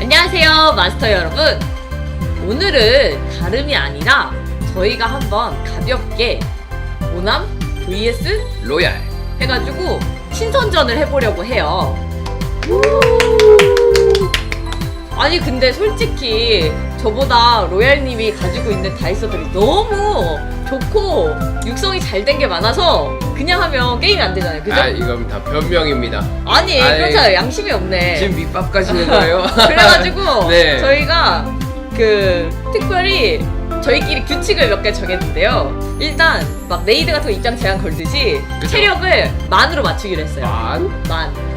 안녕하세요, 마스터 여러분. 오늘은 다름이 아니라 저희가 한번 가볍게 오남 vs 로얄 해가지고 신선전을 해보려고 해요. 아니 근데 솔직히 저보다 로얄님이 가지고 있는 다이소들이 너무 좋고 육성이 잘 된 게 많아서 그냥 하면 게임이 안 되잖아요. 그죠? 아 이건 다 변명입니다 아니, 아니, 그렇잖아요. 양심이 없네. 지금 밑밥 가시는 거예요? 그래가지고 네. 저희가 그 특별히 저희끼리 규칙을 몇 개 정했는데요. 일단 막 레이드 같은 거 입장 제한 걸듯이 그죠. 체력을 만으로 맞추기로 했어요. 만? 만.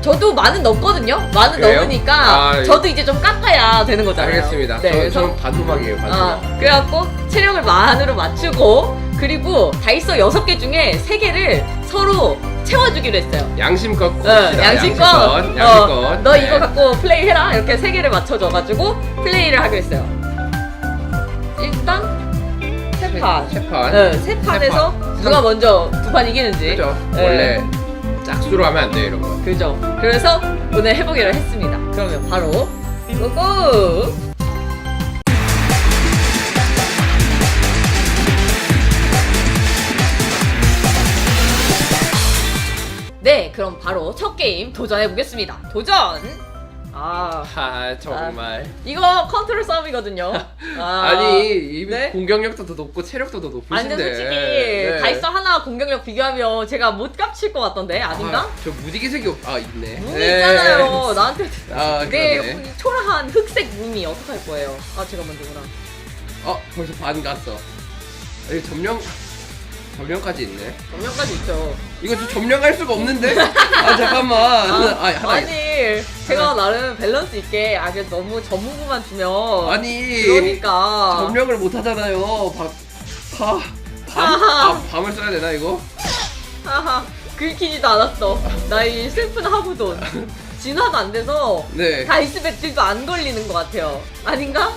저도 만은 넘거든요. 만은 그래요? 넘으니까 아, 저도 이제 좀 깎아야 되는 거잖아요. 알겠습니다 네, 저, 그래서 저는 반토막이에요 반토막 아, 그래갖고 체력을 만으로 맞추고 그리고 다이소 6개 중에 3개를 서로 채워주기로 했어요. 양심껏 어. 양심껏, 양심껏, 어, 양심껏. 너 네. 이거 갖고 플레이 해라 이렇게 세 개를 맞춰줘가지고 플레이를 하기로 했어요. 일단 세 판, 세 판 네, 세 판에서 판. 누가 먼저 두 판 이기는지. 그죠 네. 원래 짝수로 하면 안 돼요 이런 거 그죠. 그래서 오늘 해보기로 했습니다. 그러면 바로 고고. 네, 그럼 바로 첫 게임 도전해 보겠습니다. 도전. 아, 하 정말 이거 컨트롤 싸움이거든요. 아, 아니 이 네? 공격력도 더 높고 체력도 더 높으신데 근데 솔직히 네. 다이소 하나 공격력 비교하면 제가 못 깝칠 것 같던데 아닌가? 아, 저 무지개색이 없- 아 있네 무늬 네. 있잖아요. 나한테 아내 그러네 초라한 흑색 무늬 어떡할 거예요? 아 제가 먼저구나. 어 벌써 반 갔어 여기 점령 점령까지 있네 점령까지 있죠. 이거 저 점령할 수가 없는데 아 잠깐만 아, 하나 아니 제가 나름 밸런스 있게 아 너무 전문구만 주면 아니 그러니까 점령을 못 하잖아요. 바, 바, 밤, 아, 밤을 써야 되나 이거? 하하 긁히지도 않았어. 나이 슬픈 하부돈 진화도 안 돼서 네. 다이스 배틀도 안 걸리는 것 같아요. 아닌가?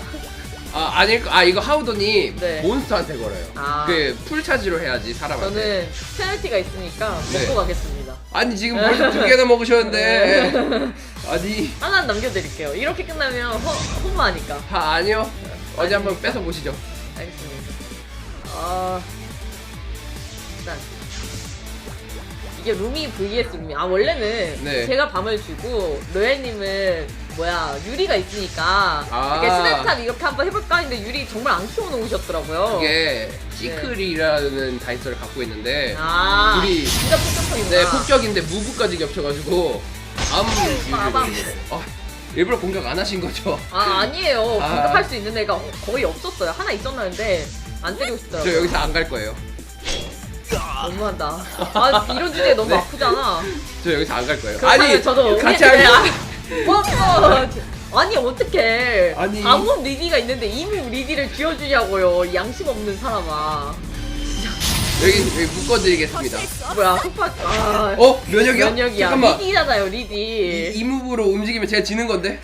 아 아닐 거. 아 이거 하우돈이 네. 몬스터한테 걸어요. 아. 그 풀차지로 해야지 사람한테. 저는 페널티가 있으니까 네. 먹고 가겠습니다. 아니 지금 벌써 두 개나 먹으셨는데. 아니 하나 남겨드릴게요. 이렇게 끝나면 허, 허무하니까. 아 아니요. 어제 한번 뺏어 보시죠. 알겠습니다. 아 일단 이게 루미 vs 루미. 아 원래는 네. 제가 밤을 주고 로얄님은 뭐야 유리가 있으니까 아. 이렇게 스냅탑 이렇게 한번 해볼까 했는데 유리 정말 안 키워놓으셨더라고요. 이게 시클이라는 다이스를 갖고 있는데 네. 아 둘이 진짜 폭격적이구나. 네 폭격인데 무구까지 겹쳐가지고 아무 빠밤. 아, 일부러 공격 안 하신 거죠? 아 아니에요. 아. 공격할 수 있는 애가 거의 없었어요. 하나 있었는데 안 때리고 저 싶더라고요. 여기서 안 갈 거예요. 너무한다. 아 이런 주제 너무 네. 아프잖아. 저 여기서 안 갈 거예요. 그렇다면 아니 저도 같이 안 아, 뭐, 뭐, 아니 어떡해 아니. 방금 리디가 있는데 이미 리디를 쥐어주냐고요 이 양심 없는 사람아 여기, 여기 묶어드리겠습니다. 뭐야 흑파 아 어 면역이요? 면역이야 잠깐만. 리디잖아요 이, 리디 이 무브로 움직이면 제가 지는 건데.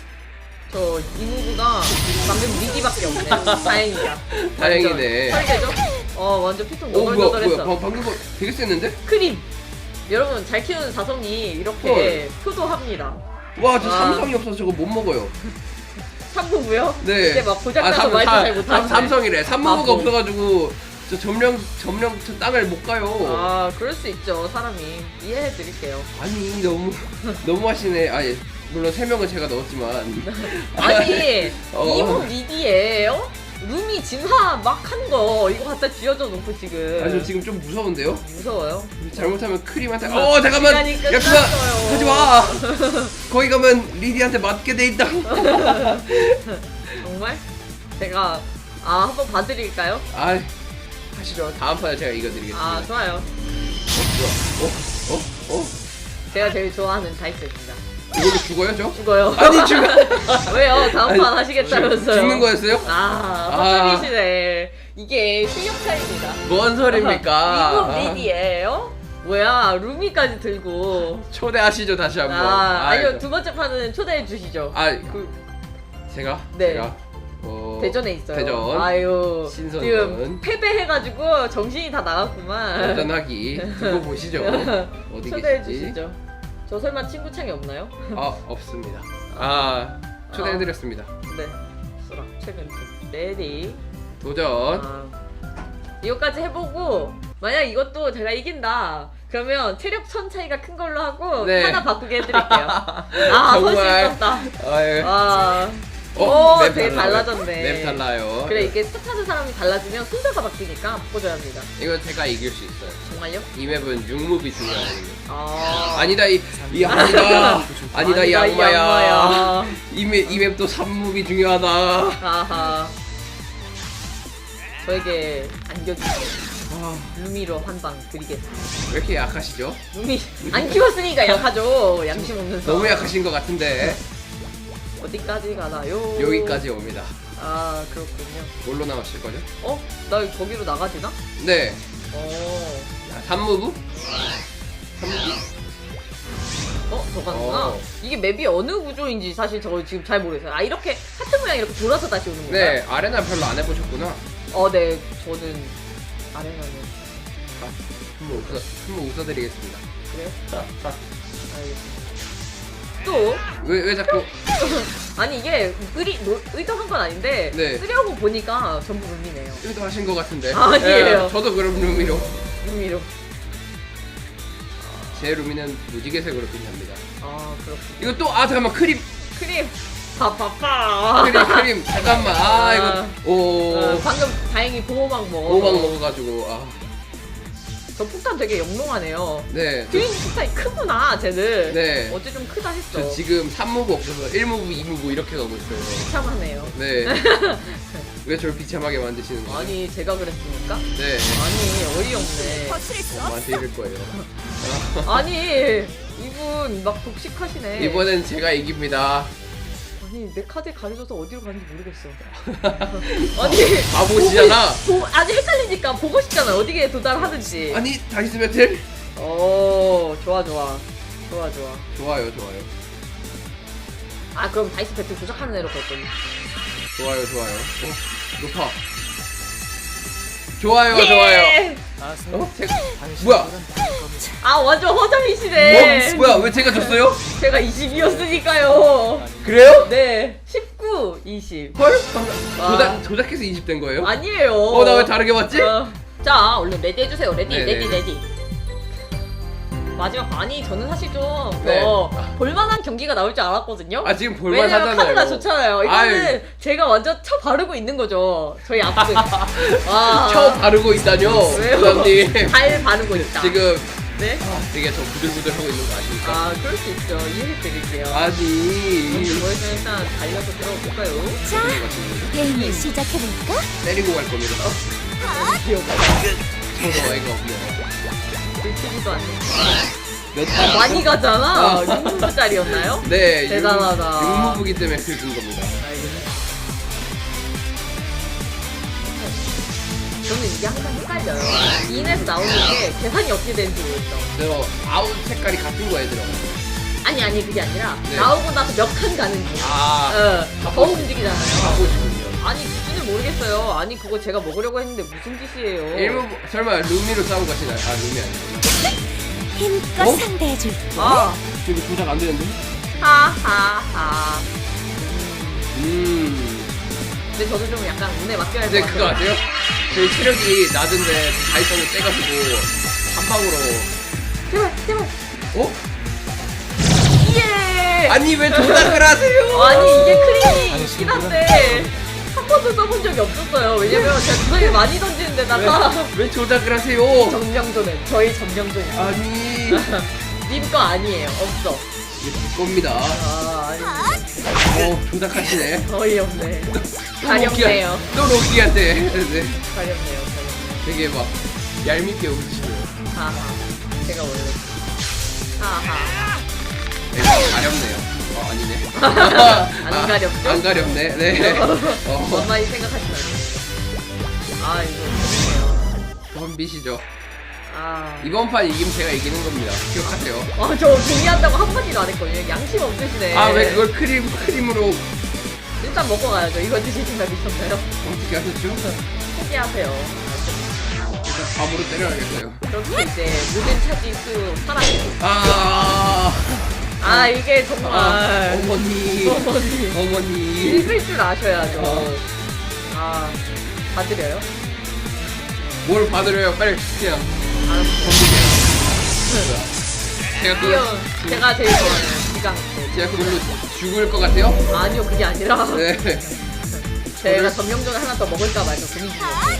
저 이무구가 방금 리디밖에 없네 다행이다 다행이네. 설계죠? 어 완전 피통 어 뭐야 너덜너덜했어 뭐야 방- 방금 거 되게 셌는데? 크림 여러분 잘 키우는 자성이 이렇게 효도합니다 와저 아. 삼성이 없어서 저거 못 먹어요. 삼부고요? 네. 이제 막 고장나서 삼- 말도 사- 잘 못하네 삼- 삼성이래. 바보. 없어가지고 저 점령 점령 저 땅을 못 가요. 아 그럴 수 있죠 사람이 이해해 드릴게요 아 니 너무 너무 하시네. 아 예. 물론 세 명은 제가 넣었지만. 아니 어. 이몸 리디예요? 룸이 진화 막 하는 거 이거 갖다 쥐어져 놓고 지금 아저 지금 좀 무서운데요? 무서워요 잘못하면 크림한테 어 잠깐만 시간이 야 그만 끝났어요. 하지 마 거기 가면 리디한테 맞게 돼 있다 정말? 제가 아 한번 봐드릴까요? 아 하시죠 다음 판에 제가 이겨드리겠습니다 아 좋아요 어? 어? 어? 제가 제일 좋아하는 다이스입니다 이걸로 죽어요 저? 죽어요 아니 죽 왜요? 다음 아니, 판 하시겠다면서요 죽는 거였어요? 아 아. 허접이시네 이게 실력 차이입니다 뭔 소리입니까 미국 리디예요? 뭐야 루미까지 들고 초대하시죠 다시 한번 아 아니요 아이고. 두 번째 판은 초대해 주시죠 아 그, 제가? 네. 제가 어, 대전에 있어요 대전. 아유 신선전. 지금 패배해가지고 정신이 다 나갔구만 대전하기 두고 보시죠 어디 초대해 계시지? 주시죠 저 설마 친구 창이 없나요? 아 없습니다 아 초대해드렸습니다. 네. 소라 최근 레디. 도전. 아, 이거까지 해보고 만약 이것도 제가 이긴다. 그러면 체력 천 차이가 큰 걸로 하고 네. 하나 바꾸게 해드릴게요. 아, 정말. 손실었다. 아유. 와. 어, 오, 맵 되게 달라요. 달라졌네. 맵 달라요. 그래 이게 스타트하는 사람이 달라지면 순서가 바뀌니까 바꿔줘야 합니다. 이거 제가 이길 수 있어요. 정말요? 이 맵은 6몹이 중요하거든요. 아. 아니다 이, 이 아니다 아니다 이 악마야 양마야. 이, 맵, 이 맵도 3몹이 중요하다 아하. 저에게 안겨주세요. 아, 루미로 한 방 드리겠습니다. 왜 이렇게 약하시죠? 루미 안 키웠으니까 약하죠. 양심 없는 사람. 너무 약하신 것 같은데 어디까지 가나요? 여기까지 옵니다 아 그렇군요. 뭘로 나오실 거죠? 어? 나 거기로 나가지나? 네 어. 3무브? 3무브? 어? 저 가는구나. 어. 이게 맵이 어느 구조인지 사실 저 지금 잘 모르겠어요. 아 이렇게 하트 모양 이렇게 돌아서 다시 오는 건가요? 네 아레나 별로 안 해보셨구나 어, 네. 저는 아레나는 한번 웃어, 한번 웃어드리겠습니다 그래요? 알겠습니다. 또 왜, 왜 자꾸 아니 이게 의리, 노, 의도한 건 아닌데 네. 쓰려고 보니까 전부 룸이네요. 의도하신 것 같은데 아니에요. 예, 저도 그럼 루미로 룸이로. 제 루미는 무지개색으로 빛납니다 아 그렇군. 이거 또 아 잠깐만 크림 크림. 파파파. 크림 크림 잠깐만 아 이거 오 어, 방금 다행히 보호막 먹어. 오막 먹어가지고 아, 저 폭탄 되게 영롱하네요. 네. 드윈 폭탄이 크구나, 쟤는. 네. 어제 좀 크다 했어. 저 지금 3무브 없어서 1무브, 2무브 이렇게 가고 있어요. 참하네요. 네. 왜 저를 비참하게 만드시는 거예요? 아니 제가 그랬습니까? 네. 아니 어이없네. 저한테 이럴 거예요. 아니 이분 막 독식하시네. 이번엔 제가 이깁니다. 아니 내 카드 가려져서 어디로 가는지 모르겠어. 아니 바보시잖아. 보고, 아니 헷갈리니까 보고 싶잖아. 어디에 도달하는지. 아니, 다이스 배틀? 오 좋아 좋아 좋아 좋아. 좋아요, 좋아요. 아 그럼 다이스 배틀 조작하는 애로 갈 거니. 좋아요, 좋아요. 어, 높아. 좋아요, 좋아요. 어? 제가, 뭐야? 아 완전 허접이시네. 뭐, 뭐야? 왜 제가 졌어요? 제가 20이었으니까요. 그래요? 네 19, 20. 헐? 와. 조작, 조작해서 20된 거예요? 아니에요. 어, 나 왜 다르게 봤지? 어. 자, 얼른 레디 해주세요. 레디, 네, 레디, 네. 레디. 마지막 아니 저는 사실 좀 네. 어, 볼만한 경기가 나올 줄 알았거든요. 아, 지금 왜냐면 볼만하잖아요. 카드가 좋잖아요. 이거는 아유. 제가 완전 쳐 바르고 있는 거죠. 저희 앞에. 와. 쳐 바르고 있다뇨, 왜요? 부장님. 잘 바르고 있다. 지금 네? 되게 저 부들부들 하고 있는 거 아십니까? 아, 그럴 수 있죠. 이해해 드릴게요. 아니 저희는 일단 달려서 들어볼까요? 자. 게임을 시작해볼까? 때리고 갈 겁니다. 귀여워. 저도 어이가 없네요. 들키지도 않네. 몇 아, 많이 가잖아. 아. 6분짜리였나요? 네, 대단하다. 육무부기 때문에 긁은 겁니다. 저는 이게 항상 헷갈려요. 인에서 나오는 게 계산이 어떻게 되는지 모르겠어. 저 아웃 색깔이 같은 거에 들어가요. 아니 아니 그게 아니라 네. 나오고 나서 몇 칸 가는지. 아, 어, 더 움직이잖아요. 바보시군요. 아니 기준을 모르겠어요. 아니 그거 제가 먹으려고 했는데 무슨 짓이에요? 일무 설마 루미로 싸우고 가시나요? 아, 루미 아니고. 힘껏 어? 상대해줄게. 아, 지금 조작 안 되는데? 하하하. 음. 근데 저도 좀 약간 운에 맡겨야 할 근데 것 그거 같아요. 아세요? 저희 체력이 낮은데 다이성을 세가지고 한 방으로. 제발 제발. 어? 예. 아니 왜 조작을 하세요? 아니 이게 크림이 있긴 한데 한 번도 써본 적이 없었어요. 왜냐면 제가 주사위 많이 던지는 데다가 왜, 왜 조작을 하세요? 점령조는 저희 점령조예요. 아니 님거 아니에요. 없어. 이게 제 겁니다. 아 아니 어 조작하시네. 어이없네. 또 가렵네요. 또 로키한테 네. 가렵네요. 가렵네요. 되게 막 얄밉게 웃으시네요. 하하. 제가 원래 하하. 네, 가렵네요. 어 아니네. 안 가렵죠? 안 가렵네. 네. 어, 엄마 이 생각하지 말고. 아 이거. 뻔비시죠. 아. 이번 판 이기면 제가 이기는 겁니다. 기억하세요. 아, 저 동의한다고 한마디도 안 했거든요. 양심 없으시네. 아 왜 그걸 크림 크림으로 일단 먹고 가야죠. 이거 드실 생각 있었나요? 어떻게 하셨죠? 포기하세요. 일단 밤으로 때려야겠어요. 그렇게 이제 모든 차지 수 사라지고. 아아 이게 정말 아, 어머니. 어머니 어머니. 읽을 줄 아셔야죠. 어. 아 받으려요? 뭘 받으려요? 빨리 주세요. 제가 그 제가 제일 좋아하는 기강. 제가 그걸로 죽을 것 같아요? 아니요 그게 아니라 네. 제가 점령전을 하나 더 먹을까 말까 고민 중이었어요.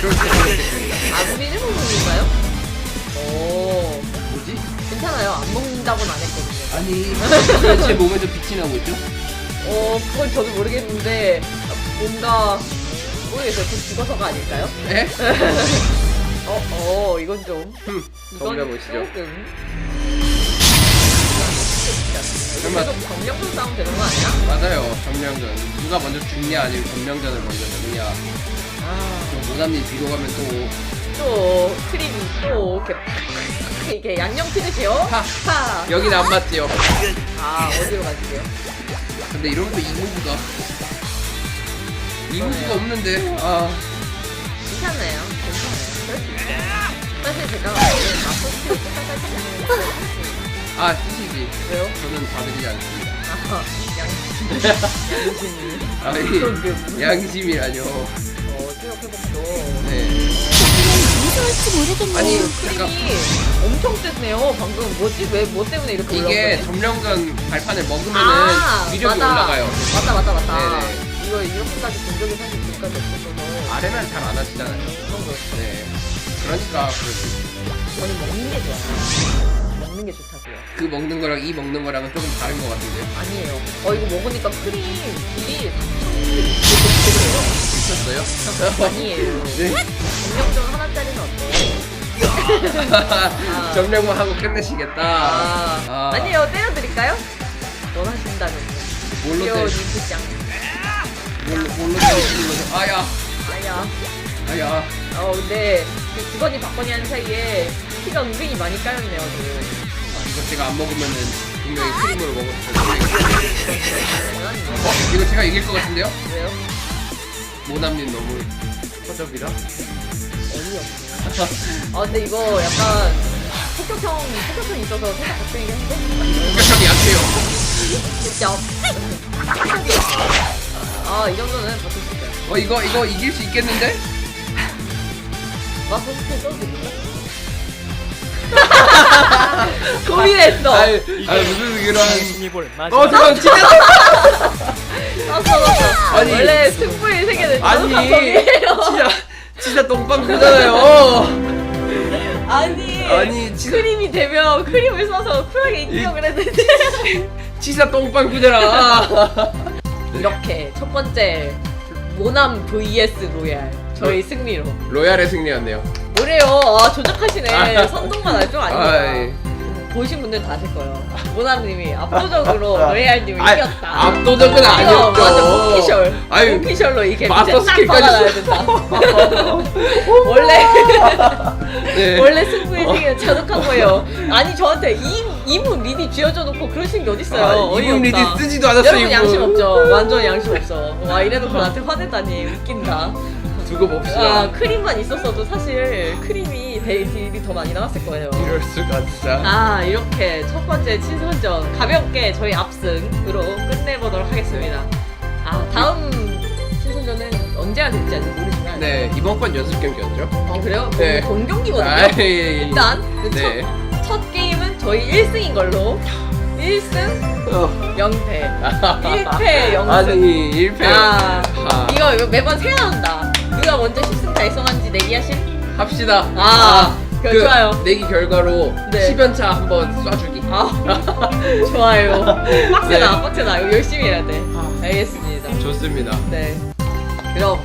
그렇게 생각했습니다. 아군이 일본 분인가요? 오 뭐지? 괜찮아요. 안 먹는다고는 안 했거든요. 아니 왜 제 몸에서 빛이 나고 있죠? 어 그건 저도 모르겠는데 뭔가 모르겠어요. 저 죽어서가 아닐까요? 네? 어, 어, 이건 좀. 흠. 이건 덤벼보시죠. 조금. 설마- 계속 정령전 싸움 되는 거 아니야? 맞아요. 점령전. 누가 먼저 죽냐 아니면 점령전을 먼저 죽냐. 아, 또 모남님 뒤로 가면 또 또 크림이 또 이렇게 이게 양념 피드세요? 하. 하. 여기는 안 맞지요. 아 어디로 가시게요? 근데 이러면 또 이무부가 그러네요. 없는데 아 괜찮아요. 괜찮아요. 사실 제가 마포스를 아, 쓰시지. 왜요? 저는 봐드리지 않습니다. 아, 양, 양심이. 아니 양심이라뇨. 어, 체력 회복도. 네. 무서울지 모르겠네. 아니 크림이 잠깐 엄청 셌네요. 방금 뭐지? 왜 뭐 때문에 이렇게 이게? 점령전 발판을 먹으면은 아, 위력이 맞아. 올라가요. 맞다 맞다 맞다. 네네. 이거 이렇게까지 본 적이 사실 지금까지 없어서 아래는 잘안 하시잖아요. 그런. 네. 그러니까 있어요. 저는 먹는 게 좋아요. 먹는 게 좋다고요. 그 먹는 거랑 이 먹는 거랑은 조금 다른 것 같은데요. 아니에요. 어 이거 먹으니까 크림 3,000원 미쳤어요? 아니에요. 네. 정령전 하나짜리는 어때? 점령만 하고 끝내시겠다. 아, 아. 아니에요. 때려드릴까요? 원하신다면. 뭘로 귀여운 때리, 인프짱. 뭘로, 거죠? 아야, 아야. 아야. 어 근데 그 주거니 받거니 하는 사이에 피가 은근히 많이 까였네요 지금. 아, 이거 제가 안 먹으면은 분명히 크림으로 먹을 텐데. 장난이에요. 어, 이거 제가 이길 것 같은데요? 왜요? 모남님 너무 허접이라. 어이없네. 아 근데 이거 약간 폭격형 폭격형이 있어서 살짝 걱정이긴 한데. 공격력이 약해요. 진짜. 아 이 정도는 버틸 수 있어요. 어, 이거, 이거 이길 수 있겠는데? 써도? 고민했어. 아이, 무슨 그런. 신입을 맞아. 어, 잠깐, 진짜. 아니. 원래 승부의 세계는 아니. 진짜, 진짜 똥빵구잖아요. 아니. 아니, 진짜. 크림이 되면 크림을 써서 쿨하게 이기려고 그랬는데 진짜 똥빵구잖아. 이렇게 첫 번째 모남 vs 로얄 저희 승리로 로얄의 승리였네요. 뭐래요 아 조작하시네 아. 선동만 알줄 아이. 아니까 보신 분들 다 아실 거예요 모남님이 압도적으로 로얄님을 아, 이겼다 압도적은 이거 아니었죠. 완전 오피셜 아유, 오피셜로 이게 마스터 스킬까지 받아놔야 된다 원래 네. 원래 승부의 세계는 자독한 거예요 아니 저한테 이, 이문 리디 쥐어줘 놓고 그러신 게 어딨어요 아, 이분 리디 어이없다 쓰지도 않았어, 여러분 이분. 양심 없죠. 완전 양심 없어. 와 이래놓고 나한테 화내다니 웃긴다. 두고 봅시다. 아 크림만 있었어도 사실 크림이 딜이 더 많이 나왔을 거예요. 이럴 수가 진짜. 아 이렇게 첫 번째 친선전 가볍게 저희 압승으로 끝내보도록 하겠습니다. 아 다음 친선전은 언제가 될지 아직 모르지만. 네 이번 건 연습 경기였죠. 어 그래요? 네. 본 경기거든요. 아이, 일단 그 네. 첫, 첫 게임은 저희 1승인 걸로 1승 어. 0패 1패 0승 아니 1패. 아, 아. 이거, 이거 매번 생각난다. 누가 먼저 10승 달성한지 내기하실? 합시다. 아, 그 좋아요. 내기 결과로 네. 10연차 한번 쏴주기. 아, 좋아요. 빡세다, 네. 빡세다. 이거 열심히 해야 돼. 알겠습니다. 좋습니다. 네. 그럼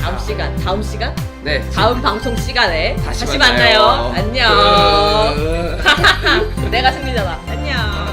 다음 시간, 다음 시간? 네. 다음 방송 시간에 다시 만나요. 안녕. 끝. 내가 승리잖아. 안녕.